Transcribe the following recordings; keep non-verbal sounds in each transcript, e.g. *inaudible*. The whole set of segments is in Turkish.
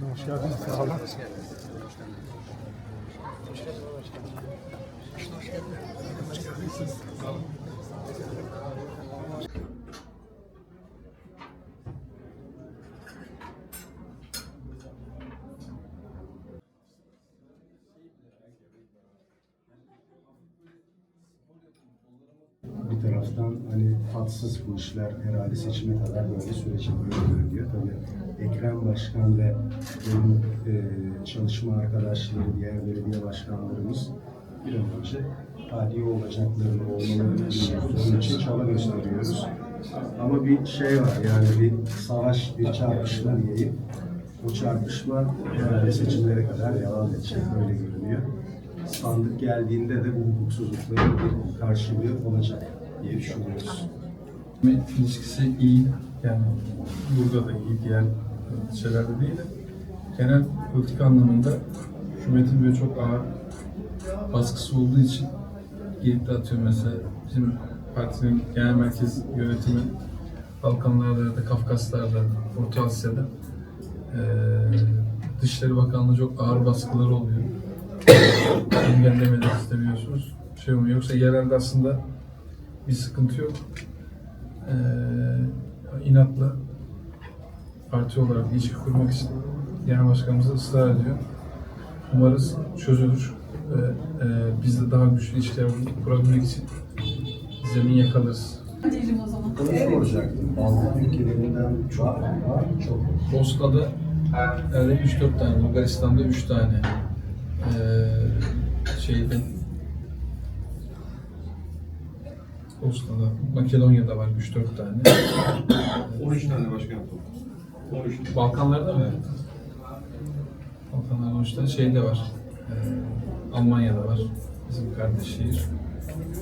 Hoş geldiniz. Sağ olun. bir taraftan hani tatsız bu işler herhalde seçime kadar böyle sürece böyle görünüyor. Tabii Ekrem Başkan ve benim e, çalışma arkadaşları, diğer belediye başkanlarımız bir an önce adil olacaklarını, olmalarını için çaba gösteriyoruz. Ama bir şey var yani bir savaş, bir çarpışma diyeyim. O çarpışma herhalde seçimlere kadar devam edecek, öyle görünüyor. Sandık geldiğinde de bu hukuksuzlukların bir karşılığı olacak diye düşünüyoruz. ilişkisi iyi. Yani burada da iyi, diğer şeylerde değil de genel politik anlamında hükümetin böyle çok ağır baskısı olduğu için gelip de atıyor mesela bizim partinin genel merkez yönetimi Balkanlarda da Kafkaslar'da, Orta Asya'da eee Dışişleri Bakanlığı çok ağır baskıları oluyor. Engellemeleri istemiyorsunuz. Şey olmuyor. Yoksa yerelde aslında bir sıkıntı yok. Ee, inatla parti olarak ilişki kurmak için genel başkanımız ısrar ediyor. Umarız çözülür ve e, biz de daha güçlü ilişkiler kurabilmek için zemin yakalarız. Diyelim o zaman. Onu soracaktım. Balkan ülkelerinden çok var, çok. Bosna'da herhalde 3-4 tane, Bulgaristan'da 3 tane ee, şeyde Bosna'da, Makedonya'da var 3-4 tane. 13 tane başkan toplu. 13 tane. Balkanlarda mı? Balkanlarda işte şeyde var. Ee, Almanya'da var. Bizim kardeş şehir.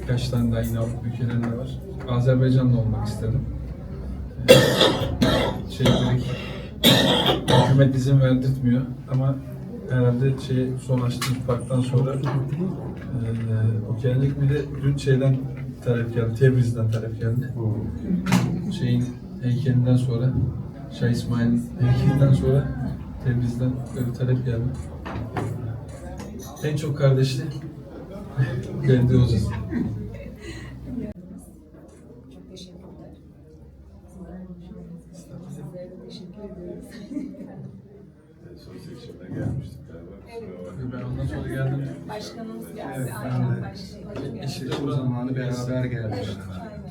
Birkaç tane daha yine Avrupa ülkelerinde var. Azerbaycan'da olmak istedim. Ee, şey direkt hükümet izin verdirtmiyor ama herhalde şey son açtığım parktan sonra ee, o gelecek bir de dün şeyden talep geldi, Tebriz'den talep geldi şeyin heykelinden sonra Şah İsmail'in heykelinden sonra Tebriz'den böyle talep geldi. En çok kardeşli *laughs* de teşekkür ediyoruz. Son seçimde bakmayın. Ben ondan sonra geldim. Başkanımız geldi. Evet, ben Aynen de. başkanım. De Seçim buranın- zamanı beraber gelmiştik. Aynen.